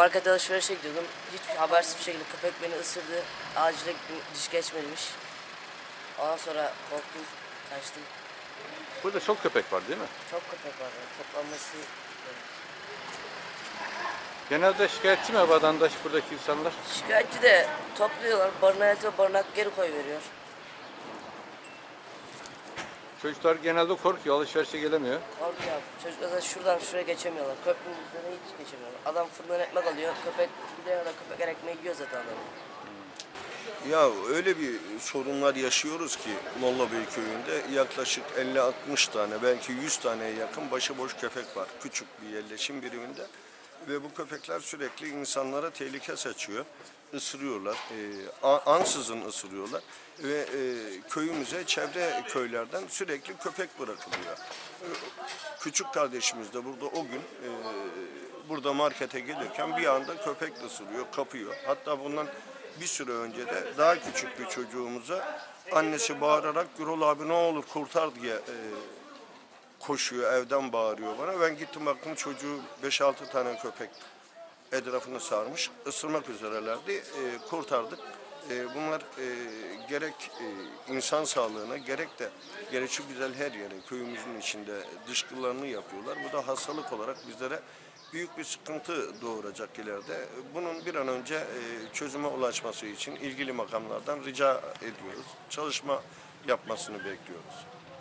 markete alışverişe gidiyordum. Hiç habersiz bir şekilde köpek beni ısırdı. Acile diş geçmemiş. Ondan sonra korktum, kaçtım. Burada çok köpek var değil mi? Çok köpek var. yani, Toplanması Genelde şikayetçi mi vatandaş buradaki insanlar? Şikayetçi de topluyorlar. Barınağa yatıyor, barınak geri koyuveriyor. Çocuklar genelde korkuyor, alışverişe gelemiyor. Korkuyor abi. Çocuklar da şuradan şuraya geçemiyorlar. Köprünün üzerine hiç geçemiyorlar. Adam fırından ekmek alıyor. Köpek gidiyor da köpek ekmeği yiyor zaten adam. Ya öyle bir sorunlar yaşıyoruz ki Mollabey köyünde yaklaşık 50-60 tane belki 100 taneye yakın başıboş köpek var. Küçük bir yerleşim biriminde. Ve bu köpekler sürekli insanlara tehlike saçıyor. Isırıyorlar. E, ansızın ısırıyorlar. Ve e, köyümüze çevre köylerden sürekli köpek bırakılıyor. E, Küçük kardeşimiz de burada o gün e, burada markete gelirken bir anda köpek ısırıyor, kapıyor. Hatta bundan bir süre önce de daha küçük bir çocuğumuza annesi bağırarak Gürol abi ne olur kurtar diye e, koşuyor evden bağırıyor bana. Ben gittim baktım çocuğu 5-6 tane köpek etrafını sarmış. ısırmak üzerelerdi. E, kurtardık. E, bunlar e, gerek e, insan sağlığına gerek de gelişi güzel her yere köyümüzün içinde dışkılarını yapıyorlar. Bu da hastalık olarak bizlere büyük bir sıkıntı doğuracak ileride. Bunun bir an önce e, çözüme ulaşması için ilgili makamlardan rica ediyoruz. Çalışma yapmasını bekliyoruz.